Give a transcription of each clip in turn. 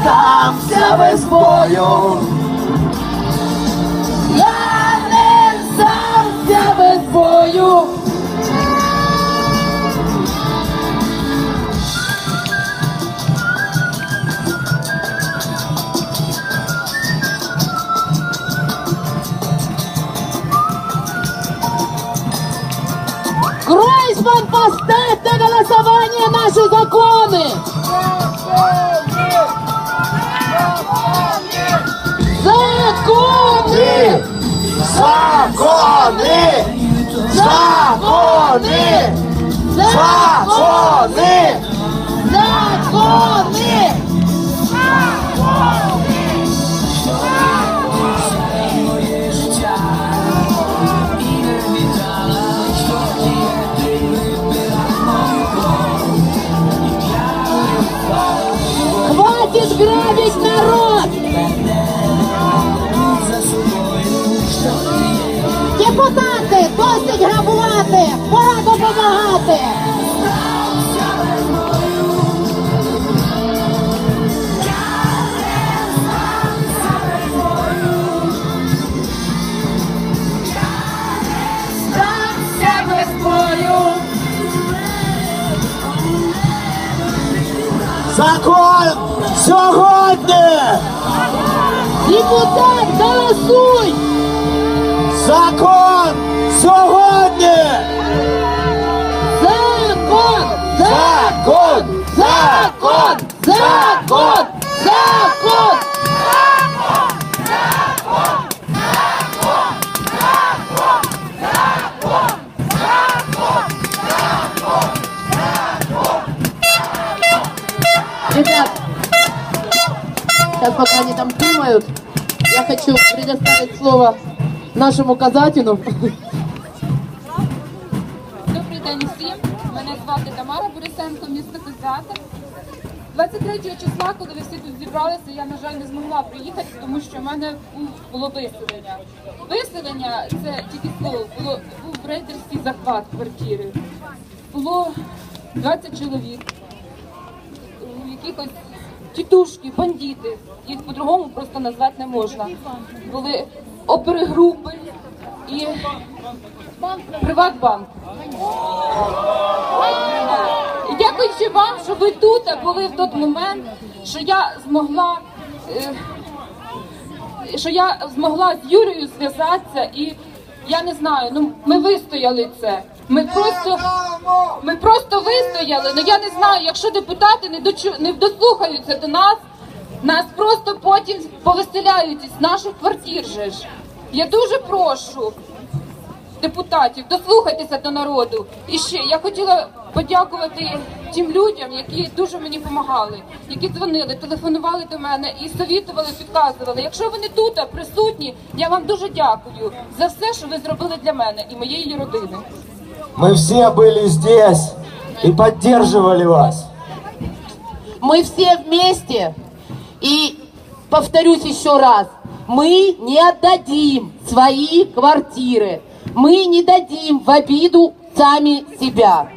здамся без бою. Я не здамся без бою. Гройсман, поставь на голосование наши! Законы! Грабить народ! Депутати, досить грабувати! Закон сьогодні! Депутат, голосуй! Закон Ребят, сейчас пока они там думают, я хочу предоставить слово нашему Казатину. Добрий день всім. Мене звати Тамара Борисенко, місто Козятин. 23 числа, коли ви всі тут зібралися, я, на жаль, не змогла приїхати, тому що в мене було виселення. Виселення це тільки слово, було був рейдерський захват квартири. Було 20 чоловік, якихось тітушки, бандити. Їх по-другому просто назвати не можна. Були опергрупи і Приватбанк. І дякуючи вам, що ви тут були в той момент, що я змогла. е, що я змогла з Юрією зв'язатися і я не знаю, ну ми вистояли це. Ми просто ми просто вистояли. Ну я не знаю, якщо депутати не дочу не дослухаються до нас, нас просто потім повеселяють із наших квартир. Же ж. Я дуже прошу депутатів, дослухайтеся до народу. І ще я хотіла подякувати тим людям, які дуже мені допомагали, які дзвонили, телефонували до мене і совітували, підказували. Якщо вони тут присутні, я вам дуже дякую за все, що ви зробили для мене і моєї родини. Мы все были здесь и поддерживали вас. Мы все вместе. И повторюсь еще раз, мы не отдадим свои квартиры. Мы не дадим в обиду сами себя.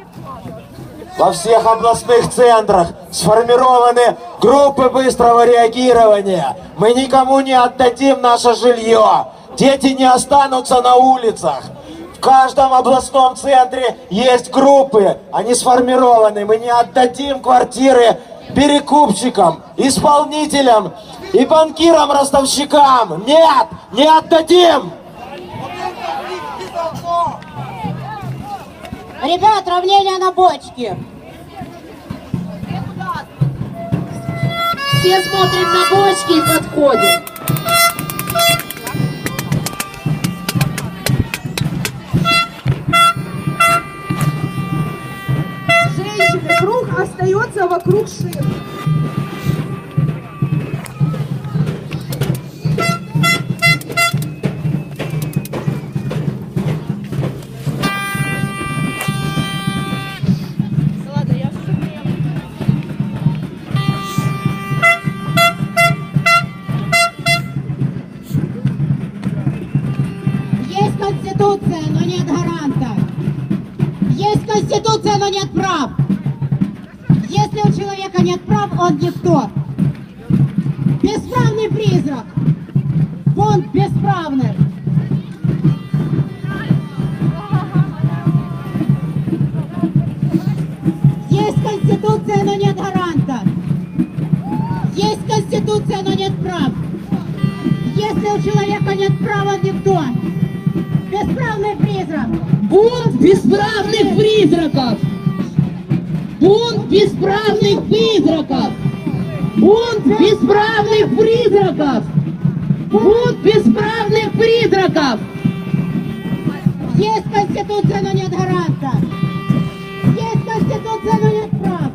Во всех областных центрах сформированы группы быстрого реагирования. Мы никому не отдадим наше жилье. Дети не останутся на улицах. Каждом областном центре есть группы. Они сформированы. Мы не отдадим квартиры перекупщикам, исполнителям и банкирам-ростовщикам. Нет, не отдадим! Ребят, равнение на бочке. Все смотрим на бочки и подходим. Вокруг. Есть конституция, но нет гаранта. Есть конституция, но нет прав. Нет прав, он никто. Бесправный призрак. Фонд бесправных. Есть конституция, но нет гаранта. Есть конституция, но нет прав. Если у человека нет права, никто. Бесправный призрак. Бунт бесправных призраков! Бунт бесправных призраков! Бунт бесправных призраков! Бунт бесправных призраков! Есть конституция, но нет гаранта. Есть конституция, но нет прав.